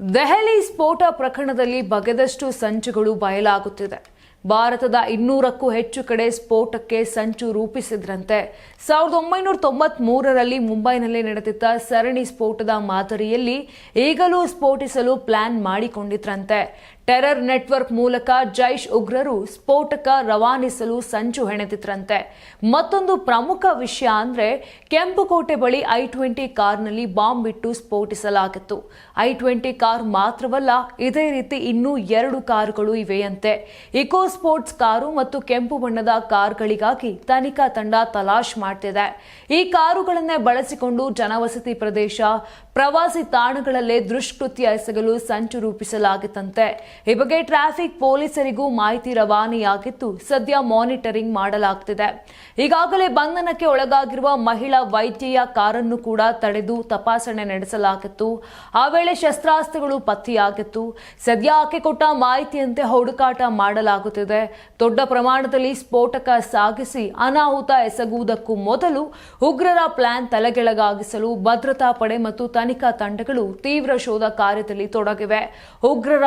ದೆಹಲಿ ಸ್ಫೋಟ ಪ್ರಕರಣದಲ್ಲಿ ಬಗೆದಷ್ಟು ಸಂಚುಗಳು ಬಯಲಾಗುತ್ತಿದೆ. ಭಾರತದ ಇನ್ನೂರಕ್ಕೂ ಹೆಚ್ಚು ಕಡೆ ಸ್ಫೋಟಕ್ಕೆ ಸಂಚು ರೂಪಿಸಿದ್ರಂತೆ. ಸಾವಿರದ ಒಂಬೈನೂರ ತೊಂಬತ್ತ್ ಮೂರರಲ್ಲಿ ಮುಂಬೈನಲ್ಲಿ ನಡೆದಿದ್ದ ಸರಣಿ ಸ್ಫೋಟದ ಮಾದರಿಯಲ್ಲಿ ಈಗಲೂ ಸ್ಫೋಟಿಸಲು ಪ್ಲಾನ್ ಮಾಡಿಕೊಂಡಿದ್ರಂತೆ. ಟೆರರ್ ನೆಟ್ವರ್ಕ್ ಮೂಲಕ ಜೈಷ್ ಉಗ್ರರು ಸ್ಫೋಟಕ ರವಾನಿಸಲು ಸಂಚು ಹೆಣೆದಿದ್ರಂತೆ. ಮತ್ತೊಂದು ಪ್ರಮುಖ ವಿಷಯ ಅಂದ್ರೆ ಕೆಂಪುಕೋಟೆ ಬಳಿ ಐ ಟ್ವೆಂಟಿ ಕಾರ್ನಲ್ಲಿ ಬಾಂಬ್ ಇಟ್ಟು ಸ್ಫೋಟಿಸಲಾಗಿತ್ತು. ಐ ಟ್ವೆಂಟಿ ಕಾರ್ ಮಾತ್ರವಲ್ಲ, ಇದೇ ರೀತಿ ಇನ್ನೂ ಎರಡು ಕಾರುಗಳು ಇವೆಯಂತೆ. ಇಕೋ ಸ್ಪೋರ್ಟ್ಸ್ ಕಾರು ಮತ್ತು ಕೆಂಪು ಬಣ್ಣದ ಕಾರ್ಗಳಿಗಾಗಿ ತನಿಖಾ ತಂಡ ತಲಾಶ್ ಮಾಡ್ತಿದೆ. ಈ ಕಾರುಗಳನ್ನೇ ಬಳಸಿಕೊಂಡು ಜನವಸತಿ ಪ್ರದೇಶ, ಪ್ರವಾಸಿ ತಾಣಗಳಲ್ಲೇ ದುಷ್ಕೃತ್ಯ ಎಸಗಲು ಸಂಚು ರೂಪಿಸಲಾಗಿತ್ತಂತೆ. ಈ ಬಗ್ಗೆ ಟ್ರಾಫಿಕ್ ಪೊಲೀಸರಿಗೂ ಮಾಹಿತಿ ರವಾನೆಯಾಗಿದ್ದು ಸದ್ಯ ಮಾನಿಟರಿಂಗ್ ಮಾಡಲಾಗ್ತಿದೆ. ಈಗಾಗಲೇ ಬಂಧನಕ್ಕೆ ಒಳಗಾಗಿರುವ ಮಹಿಳಾ ವೈದ್ಯೆಯ ಕಾರನ್ನು ಕೂಡ ತಡೆದು ತಪಾಸಣೆ ನಡೆಸಲಾಗಿತ್ತು. ಆ ವೇಳೆ ಶಸ್ತ್ರಾಸ್ತ್ರಗಳು ಪತ್ತೆಯಾಗಿತ್ತು. ಸದ್ಯ ಆಕೆ ಕೊಟ್ಟ ಮಾಹಿತಿಯಂತೆ ಹುಡುಕಾಟ ಮಾಡಲಾಗುತ್ತಿದೆ. ದೊಡ್ಡ ಪ್ರಮಾಣದಲ್ಲಿ ಸ್ಫೋಟಕ ಸಾಗಿಸಿ ಅನಾಹುತ ಎಸಗುವುದಕ್ಕೂ ಮೊದಲು ಉಗ್ರರ ಪ್ಲಾನ್ ತಲೆಗೆಳಗಾಗಿಸಲು ಭದ್ರತಾ ಪಡೆ ಮತ್ತು ತನಿಖಾ ತಂಡಗಳು ತೀವ್ರ ಶೋಧ ಕಾರ್ಯದಲ್ಲಿ ತೊಡಗಿವೆ. ಉಗ್ರರ